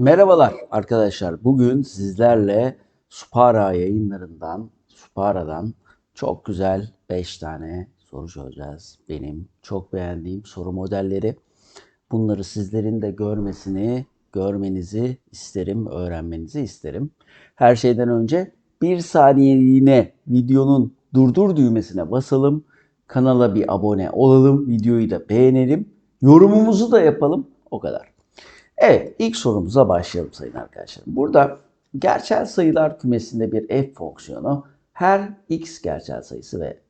Merhabalar arkadaşlar. Bugün sizlerle Supara yayınlarından, Supara'dan çok güzel 5 tane soru çözeceğiz. Benim çok beğendiğim soru modelleri. Bunları sizlerin de görmesini, görmenizi isterim, öğrenmenizi isterim. Her şeyden önce bir saniyeliğine videonun durdur düğmesine basalım. Kanala bir abone olalım, videoyu da beğenelim, yorumumuzu da yapalım. O kadar. Evet, ilk sorumuza başlayalım sayın arkadaşlar. Burada gerçel sayılar kümesinde bir f fonksiyonu her x gerçel sayısı ve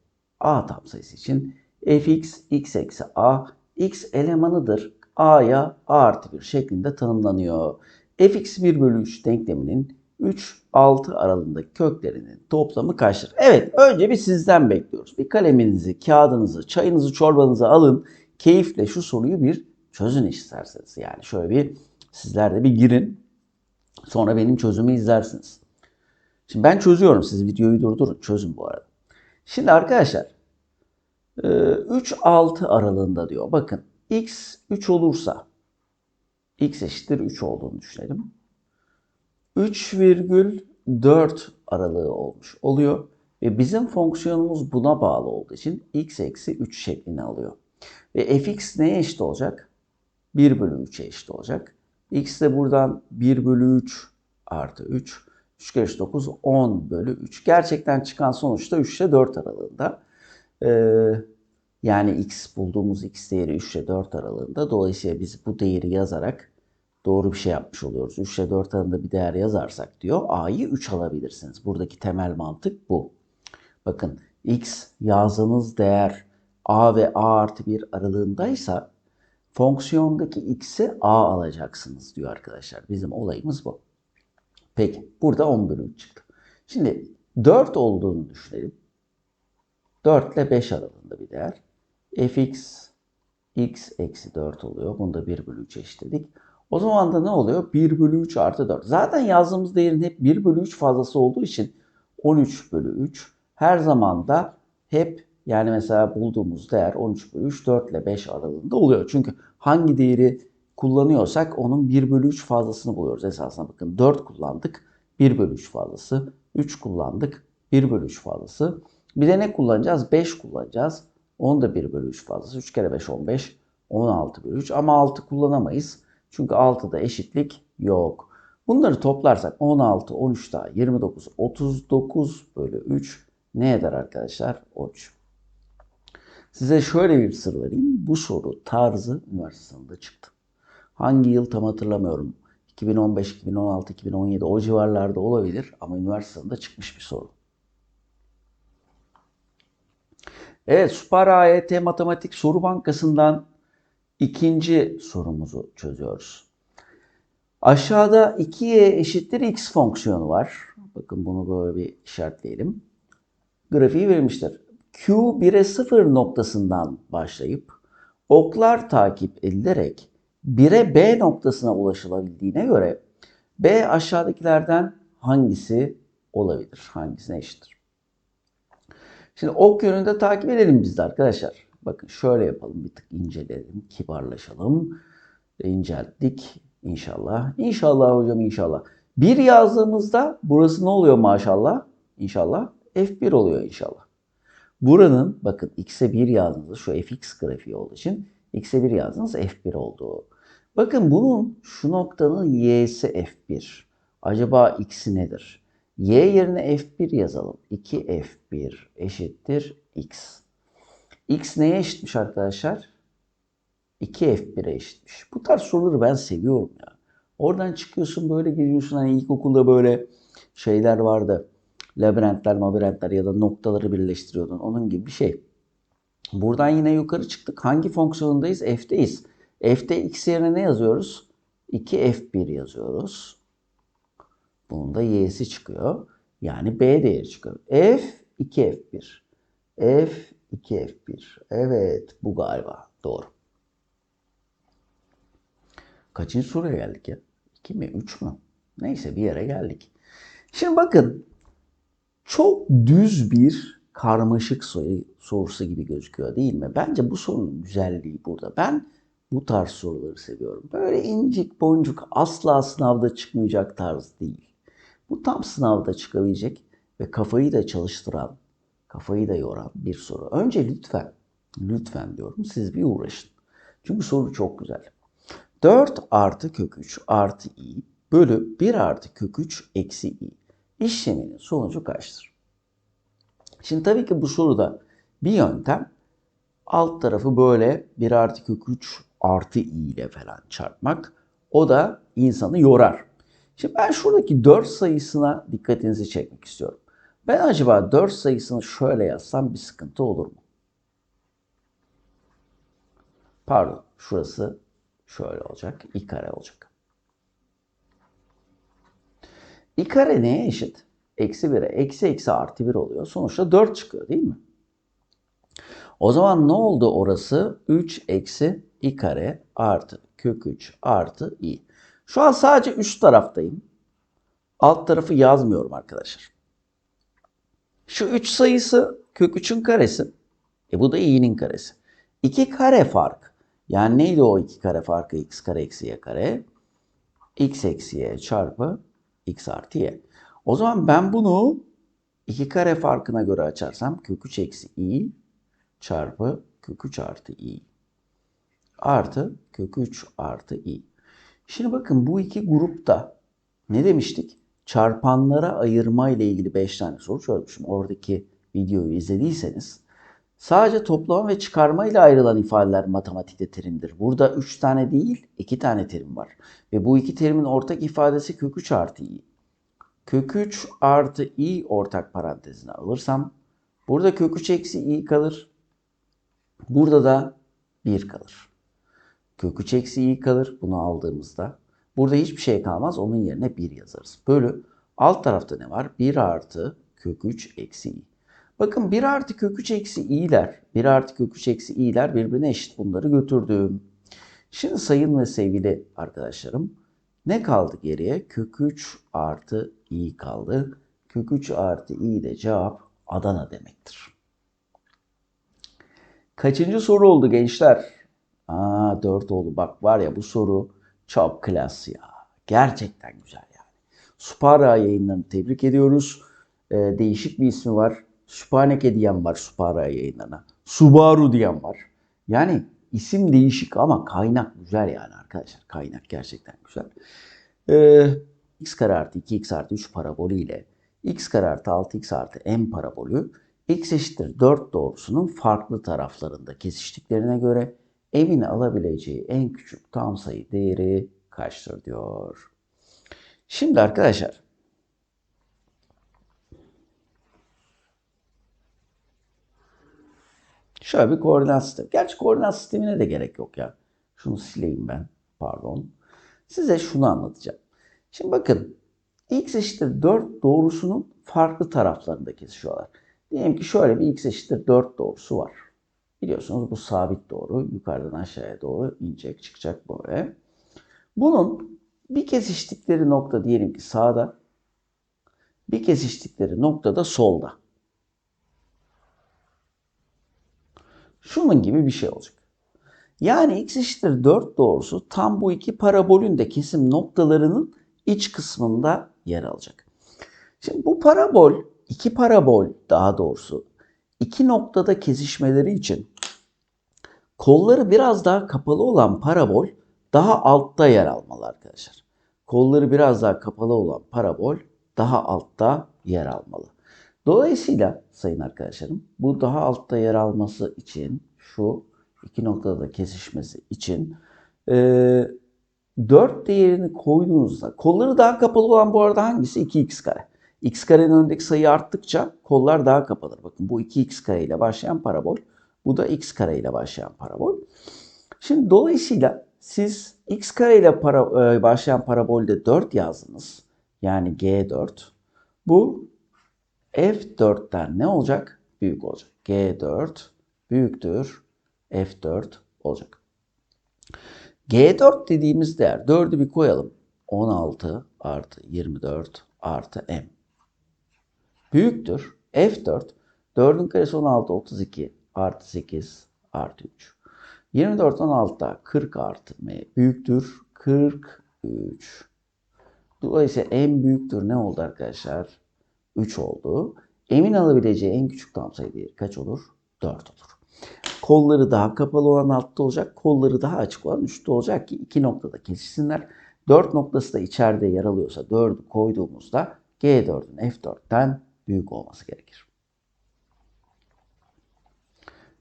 a tam sayısı için fx x eksi a x elemanıdır a'ya a artı 1 şeklinde tanımlanıyor. fx 1 bölü 3 denkleminin 3-6 aralığındaki köklerinin toplamı kaçtır? Evet, önce bir sizden bekliyoruz. Bir kaleminizi, kağıdınızı, çayınızı, çorbanızı alın. Keyifle şu soruyu bir çözün isterseniz. Yani şöyle bir sizler de bir girin. Sonra benim çözümü izlersiniz. Şimdi ben çözüyorum. Siz videoyu durdurun. Çözün bu arada. Şimdi arkadaşlar 3-6 aralığında diyor. Bakın x 3 olursa x eşittir 3 olduğunu düşünelim. 3,4 aralığı olmuş oluyor. Ve bizim fonksiyonumuz buna bağlı olduğu için x eksi 3 şeklini alıyor. Ve fx neye eşit olacak? 1 bölü 3'e eşit olacak. X de buradan 1 bölü 3 artı 3. 3 kere 3 9 10 bölü 3. Gerçekten çıkan sonuçta 3 ile 4 aralığında. Ee, yani x bulduğumuz x değeri 3 ile 4 aralığında. Dolayısıyla biz bu değeri yazarak doğru bir şey yapmış oluyoruz. 3 ile 4 aralığında bir değer yazarsak diyor a'yı 3 alabilirsiniz. Buradaki temel mantık bu. Bakın x yazdığınız değer a ve a artı 1 aralığındaysa fonksiyondaki x'i a alacaksınız diyor arkadaşlar. Bizim olayımız bu. Peki burada 10 bölü 3 çıktı. Şimdi 4 olduğunu düşünelim. 4 ile 5 aralığında bir değer. fx x eksi 4 oluyor. Bunu da 1 bölü 3 eşitledik. O zaman da ne oluyor? 1 bölü 3 artı 4. Zaten yazdığımız değerin hep 1 bölü 3 fazlası olduğu için 13 bölü 3 her zaman da hep yani mesela bulduğumuz değer 13 bölü 3, 4 ile 5 aralığında oluyor. Çünkü hangi değeri kullanıyorsak onun 1 bölü 3 fazlasını buluyoruz. Esasına bakın 4 kullandık, 1 bölü 3 fazlası. 3 kullandık, 1 bölü 3 fazlası. Bir de ne kullanacağız? 5 kullanacağız. Onu da 1 bölü 3 fazlası. 3 kere 5 15, 16 bölü 3. Ama 6 kullanamayız. Çünkü 6'da eşitlik yok. Bunları toplarsak 16, 13 daha 29, 39 bölü 3 ne eder arkadaşlar? 13. Size şöyle bir sır vereyim. Bu soru tarzı üniversitesinde çıktı. Hangi yıl tam hatırlamıyorum. 2015, 2016, 2017 o civarlarda olabilir ama üniversitesinde çıkmış bir soru. Evet, Süper AYT Matematik Soru Bankası'ndan ikinci sorumuzu çözüyoruz. Aşağıda 2y eşittir x fonksiyonu var. Bakın bunu böyle bir işaretleyelim. Grafiği verilmiştir. Q 1'e 0 noktasından başlayıp oklar takip edilerek 1'e B noktasına ulaşılabildiğine göre B aşağıdakilerden hangisi olabilir? Hangisine eşittir? Şimdi ok yönünde takip edelim biz de arkadaşlar. Bakın şöyle yapalım. Bir tık inceleyelim. Kibarlaşalım. İncelttik. İnşallah. İnşallah hocam inşallah. Bir yazdığımızda burası ne oluyor maşallah? İnşallah. F1 oluyor inşallah. Buranın bakın x'e 1 yazdığınızda şu fx grafiği olduğu için x'e 1 yazdığınız f1 oldu. Bakın bunun şu noktanın y'si f1. Acaba x'i nedir? y yerine f1 yazalım. 2f1 eşittir x. x neye eşitmiş arkadaşlar? 2f1'e eşitmiş. Bu tarz soruları ben seviyorum ya. Oradan çıkıyorsun böyle geliyorsun hani ilkokulda böyle şeyler vardı labirentler, mabirentler ya da noktaları birleştiriyordun. Onun gibi bir şey. Buradan yine yukarı çıktık. Hangi fonksiyondayız? F'teyiz. F'te x yerine ne yazıyoruz? 2f1 yazıyoruz. Bunun da y'si çıkıyor. Yani b değeri çıkıyor. f 2f1. f 2f1. Evet bu galiba doğru. Kaçıncı soruya geldik ya? 2 mi 3 mü? Neyse bir yere geldik. Şimdi bakın çok düz bir karmaşık soru, sorusu gibi gözüküyor değil mi? Bence bu sorunun güzelliği burada. Ben Bu tarz soruları seviyorum. Böyle incik boncuk asla sınavda çıkmayacak tarz değil. Bu tam sınavda çıkabilecek ve kafayı da çalıştıran, kafayı da yoran bir soru. Önce lütfen, lütfen diyorum siz bir uğraşın. Çünkü soru çok güzel. 4 artı kök 3 artı i bölü 1 artı kök 3 eksi i işleminin sonucu kaçtır? Şimdi tabii ki bu soruda bir yöntem alt tarafı böyle 1 artı kök 3 artı i ile falan çarpmak. O da insanı yorar. Şimdi ben şuradaki 4 sayısına dikkatinizi çekmek istiyorum. Ben acaba 4 sayısını şöyle yazsam bir sıkıntı olur mu? Pardon, şurası şöyle olacak. i kare olacak. İ kare neye eşit? Eksi 1'e. Eksi eksi artı 1 oluyor. Sonuçta 4 çıkıyor değil mi? O zaman ne oldu orası? 3 eksi i kare artı kök 3 artı i. Şu an sadece üst taraftayım. Alt tarafı yazmıyorum arkadaşlar. Şu 3 sayısı kök 3'ün karesi. E bu da i'nin karesi. 2 kare fark. Yani neydi o 2 kare farkı? x kare eksi y kare. x eksi y çarpı x artı y. O zaman ben bunu 2 kare farkına göre açarsam kök 3 eksi i çarpı kök 3 artı i artı kök 3 artı i. Şimdi bakın bu iki grupta ne demiştik? Çarpanlara ayırma ile ilgili 5 tane soru çözmüşüm. Oradaki videoyu izlediyseniz sadece toplama ve çıkarma ile ayrılan ifadeler matematikte terimdir. Burada 3 tane değil 2 tane terim var. Ve bu iki terimin ortak ifadesi kök 3 artı i. Kök 3 artı i ortak parantezine alırsam burada kök 3 eksi i kalır. Burada da 1 kalır. Kök 3 eksi i kalır bunu aldığımızda. Burada hiçbir şey kalmaz. Onun yerine 1 yazarız. Bölü alt tarafta ne var? 1 artı kök 3 eksi i. Bakın 1 artı kök 3 eksi i'ler, 1 artı kök 3 eksi i'ler birbirine eşit. Bunları götürdüm. Şimdi sayın ve sevgili arkadaşlarım ne kaldı geriye? Kök 3 artı i kaldı. Kök 3 artı i de cevap Adana demektir. Kaçıncı soru oldu gençler? Aa 4 oldu. Bak var ya bu soru çok klas ya. Gerçekten güzel yani. Supara yayınlarını tebrik ediyoruz. Ee, değişik bir ismi var. Süpaneke diyen var Supara yayınlarına. Subaru diyen var. Yani isim değişik ama kaynak güzel yani arkadaşlar. Kaynak gerçekten güzel. Ee, x kare artı 2x artı 3 parabolü ile x kare artı 6x artı m parabolü x eşittir 4 doğrusunun farklı taraflarında kesiştiklerine göre m'in alabileceği en küçük tam sayı değeri kaçtır diyor. Şimdi arkadaşlar şöyle bir koordinat sistemi. Gerçi koordinat sistemine de gerek yok ya. Şunu sileyim ben. Pardon. Size şunu anlatacağım. Şimdi bakın x eşittir 4 doğrusunun farklı taraflarında kesişiyorlar. Diyelim ki şöyle bir x eşittir 4 doğrusu var. Biliyorsunuz bu sabit doğru. Yukarıdan aşağıya doğru inecek çıkacak böyle. Bunun bir kesiştikleri nokta diyelim ki sağda. Bir kesiştikleri nokta da solda. Şunun gibi bir şey olacak. Yani x eşittir 4 doğrusu tam bu iki parabolün de kesim noktalarının iç kısmında yer alacak. Şimdi bu parabol, iki parabol daha doğrusu iki noktada kesişmeleri için kolları biraz daha kapalı olan parabol daha altta yer almalı arkadaşlar. Kolları biraz daha kapalı olan parabol daha altta yer almalı. Dolayısıyla sayın arkadaşlarım bu daha altta yer alması için şu iki noktada da kesişmesi için e, 4 değerini koyduğunuzda kolları daha kapalı olan bu arada hangisi? 2x kare. x karenin önündeki sayı arttıkça kollar daha kapalır. Bakın bu 2x kare ile başlayan parabol. Bu da x kare ile başlayan parabol. Şimdi dolayısıyla siz x kare ile para, e, başlayan parabolde 4 yazdınız. Yani G4. Bu F4'ten ne olacak? Büyük olacak. G4 büyüktür F4 olacak. G4 dediğimiz değer 4'ü bir koyalım. 16 artı 24 artı M. Büyüktür F4 4'ün karesi 16 32 artı 8 artı 3. 24'ten altta 40 artı m büyüktür 43. Dolayısıyla en büyüktür ne oldu arkadaşlar? 3 oldu. Emin alabileceği en küçük tam sayı değeri kaç olur? 4 olur. Kolları daha kapalı olan altta olacak. Kolları daha açık olan üstte olacak ki iki noktada kesişsinler. 4 noktası da içeride yer alıyorsa 4'ü koyduğumuzda G4'ün F4'ten büyük olması gerekir.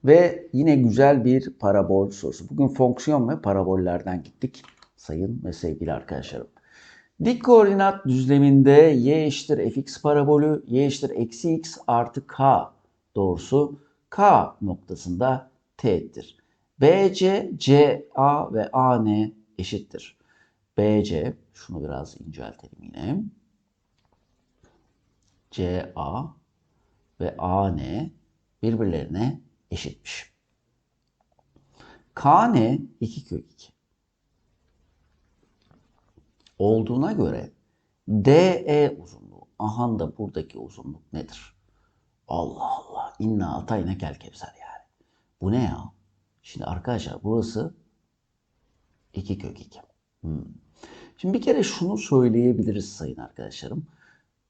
Ve yine güzel bir parabol sorusu. Bugün fonksiyon ve parabollerden gittik sayın ve sevgili arkadaşlarım. Dik koordinat düzleminde y eşittir fx parabolü, y eşittir eksi x artı k doğrusu k noktasında teğettir. BC, CA ve AN eşittir. BC, şunu biraz inceltelim yine. CA ve AN birbirlerine eşitmiş. KN 2 kök 2 olduğuna göre DE uzunluğu, ahan da buradaki uzunluk nedir? Allah Allah, inna atayna kel kevser yani. Bu ne ya? Şimdi arkadaşlar burası 2 kök 2. Hmm. Şimdi bir kere şunu söyleyebiliriz sayın arkadaşlarım.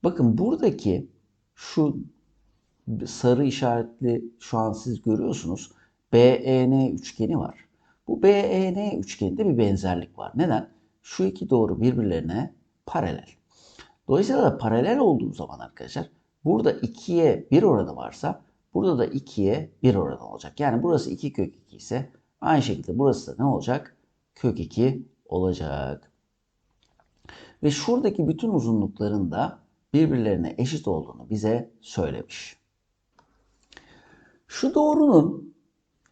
Bakın buradaki şu sarı işaretli şu an siz görüyorsunuz. BEN üçgeni var. Bu BEN üçgeninde bir benzerlik var. Neden? Şu iki doğru birbirlerine paralel. Dolayısıyla da paralel olduğu zaman arkadaşlar burada 2'ye 1 oranı varsa burada da 2'ye 1 oranı olacak. Yani burası 2 kök 2 ise aynı şekilde burası da ne olacak? Kök 2 olacak. Ve şuradaki bütün uzunlukların da birbirlerine eşit olduğunu bize söylemiş. Şu doğrunun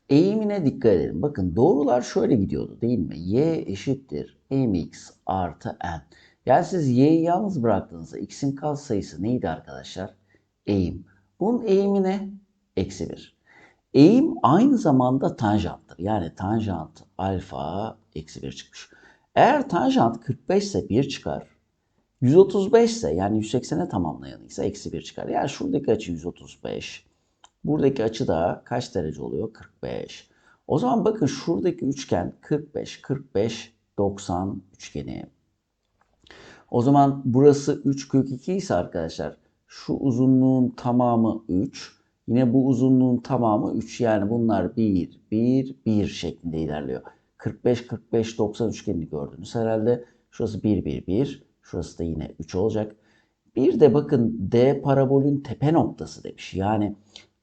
eğimine dikkat edelim. Bakın doğrular şöyle gidiyordu değil mi? y eşittir mx artı n. Yani siz y'yi yalnız bıraktığınızda x'in katsayısı neydi arkadaşlar? Eğim. Bunun eğimi ne? Eksi 1. Eğim aynı zamanda tanjanttır. Yani tanjant alfa eksi 1 çıkmış. Eğer tanjant 45 ise 1 çıkar. 135 ise yani 180'e tamamlayanıysa eksi 1 çıkar. Yani şuradaki açı 135. Buradaki açı da kaç derece oluyor? 45. O zaman bakın şuradaki üçgen 45, 45, 90 üçgeni. O zaman burası 3 kök 2 ise arkadaşlar şu uzunluğun tamamı 3. Yine bu uzunluğun tamamı 3 yani bunlar 1, 1, 1 şeklinde ilerliyor. 45, 45, 90 üçgenini gördünüz herhalde. Şurası 1, 1, 1. Şurası da yine 3 olacak. Bir de bakın D parabolün tepe noktası demiş. Yani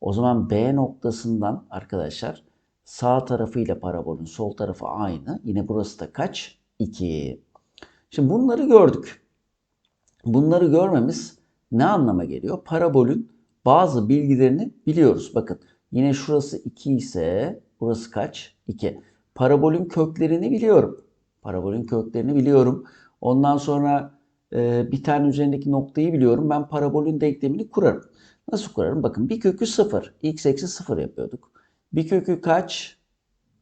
o zaman B noktasından arkadaşlar sağ tarafıyla parabolün sol tarafı aynı. Yine burası da kaç? 2. Şimdi bunları gördük. Bunları görmemiz ne anlama geliyor? Parabolün bazı bilgilerini biliyoruz. Bakın yine şurası 2 ise burası kaç? 2. Parabolün köklerini biliyorum. Parabolün köklerini biliyorum. Ondan sonra e, bir tane üzerindeki noktayı biliyorum. Ben parabolün denklemini kurarım. Nasıl kurarım? Bakın bir kökü 0. x eksi 0 yapıyorduk. Bir kökü kaç?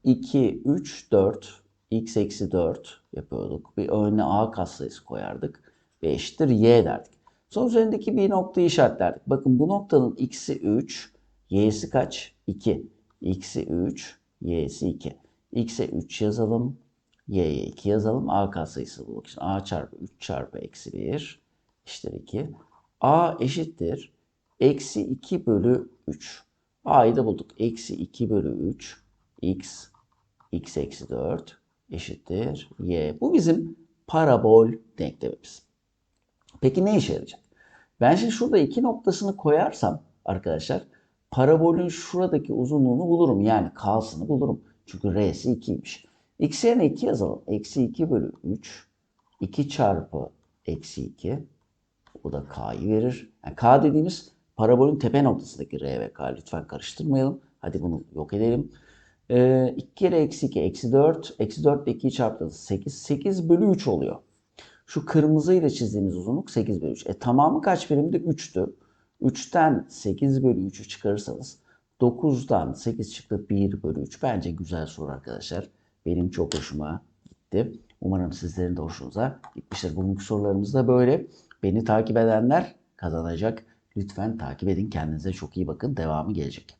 2, 3, 4. x eksi 4 yapıyorduk. Bir önüne a katsayısı koyardık. Ve eşittir y derdik. Son üzerindeki bir noktayı işaretlerdik. Bakın bu noktanın x'i 3, y'si kaç? 2. x'i 3, y'si 2. x'e 3 yazalım. y'ye 2 yazalım. a katsayısı bulmak için a çarpı 3 çarpı eksi 1 eşittir 2. a eşittir Eksi 2 bölü 3. A'yı da bulduk. Eksi 2 bölü 3. X. X eksi 4 eşittir Y. Bu bizim parabol denklemimiz. Peki ne işe yarayacak? Ben şimdi şurada iki noktasını koyarsam arkadaşlar parabolün şuradaki uzunluğunu bulurum. Yani K'sını bulurum. Çünkü R'si 2'ymiş. X yerine 2 yazalım. Eksi 2 bölü 3. 2 çarpı eksi 2. Bu da K'yı verir. Yani K dediğimiz Parabolün tepe noktasındaki R ve K lütfen karıştırmayalım. Hadi bunu yok edelim. Ee, 2 kere eksi 2 eksi 4. Eksi 4 ile 2'yi çarptığınız 8. 8 bölü 3 oluyor. Şu kırmızıyla çizdiğimiz uzunluk 8 bölü 3. E tamamı kaç birimdi? 3'tü. 3'ten 8 bölü 3'ü çıkarırsanız 9'dan 8 çıktı 1 bölü 3. Bence güzel soru arkadaşlar. Benim çok hoşuma gitti. Umarım sizlerin de hoşunuza gitmiştir. Bugünkü sorularımız da böyle. Beni takip edenler kazanacak. Lütfen takip edin. Kendinize çok iyi bakın. Devamı gelecek.